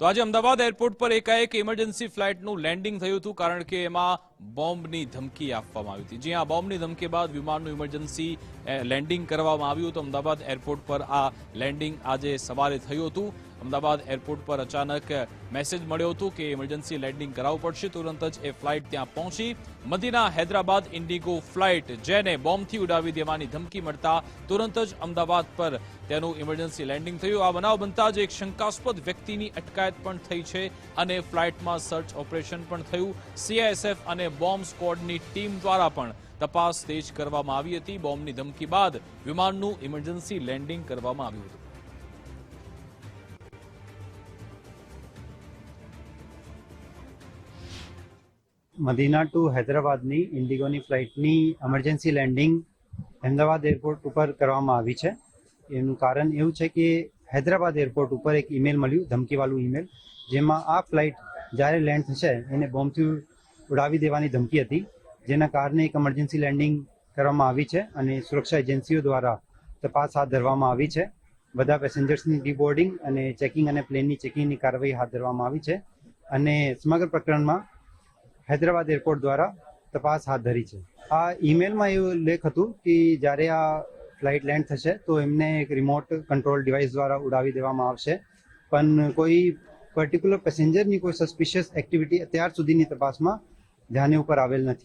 તો આજે અમદાવાદ એરપોર્ટ પર એકાએક ઇમરજન્સી ફ્લાઇટનું લેન્ડિંગ થયું હતું, કારણ કે એમાં બોમ્બની ધમકી આપવામાં આવી હતી. જ્યાં બોમ્બની ધમકી બાદ વિમાનનું ઇમરજન્સી લેન્ડિંગ કરવામાં આવ્યું હતું. અમદાવાદ એરપોર્ટ પર આ લેન્ડિંગ આજે સવારે થયું હતું. અમદાવાદ એરપોર્ટ પર અચાનક મેસેજ મળ્યો હતો કે ઇમરજન્સી લેન્ડિંગ કરાવવું પડશે. તુરંત જ એ ફ્લાઇટ ત્યાં પહોંચી. મદીના હૈદરાબાદ ઇન્ડિગો ફ્લાઇટ જેને બોમ્બથી ઉડાવી દેવાની ધમકી મળતા તુરંત જ અમદાવાદ પર તેનું ઇમરજન્સી લેન્ડિંગ થયું. આ બનાવ બનતા જ એક શંકાસ્પદ વ્યક્તિની અટકાયત પણ થઈ છે અને ફ્લાઇટમાં સર્ચ ઓપરેશન પણ થયું. સીઆઈએસએફ અને બોમ્બ સ્કોડની ટીમ દ્વારા પણ તપાસ તેજ કરવામાં આવી હતી. બોમ્બની ધમકી બાદ વિમાનનું ઇમરજન્સી લેન્ડિંગ કરવામાં આવ્યું હતું. મદીના ટુ હૈદરાબાદની ઇન્ડિગોની ફ્લાઇટની એમરજન્સી લેન્ડિંગ અમદાવાદ એરપોર્ટ ઉપર કરવામાં આવી છે. એનું કારણ એવું છે કે હૈદરાબાદ એરપોર્ટ ઉપર એક ઈમેલ મળ્યું, ધમકીવાળું ઈમેલ, જેમાં આ ફ્લાઇટ જ્યારે લેન્ડ થશે એને બોમ્બથી ઉડાવી દેવાની ધમકી હતી, જેના કારણે એક એમરજન્સી લેન્ડિંગ કરવામાં આવી છે અને સુરક્ષા એજન્સીઓ દ્વારા તપાસ હાથ ધરવામાં આવી છે. બધા પેસેન્જર્સની ડીબોર્ડિંગ અને ચેકિંગ અને પ્લેનની ચેકિંગની કાર્યવાહી હાથ ધરવામાં આવી છે અને સમગ્ર પ્રકરણમાં હૈદરાબાદ એરપોર્ટ દ્વારા તપાસ હાથ ધરી છે. આ ઈમેલમાં એવું લેખ હતું કે જ્યારે આ ફ્લાઇટ લેન્ડ થશે તો એમને એક રિમોટ કંટ્રોલ ડિવાઇસ દ્વારા ઉડાવી દેવામાં આવશે. પણ કોઈ પર્ટિક્યુલર પેસેન્જરની કોઈ સસ્પિશિયસ એક્ટિવિટી અત્યાર સુધીની તપાસમાં ધ્યાને ઉપર આવેલ નથી.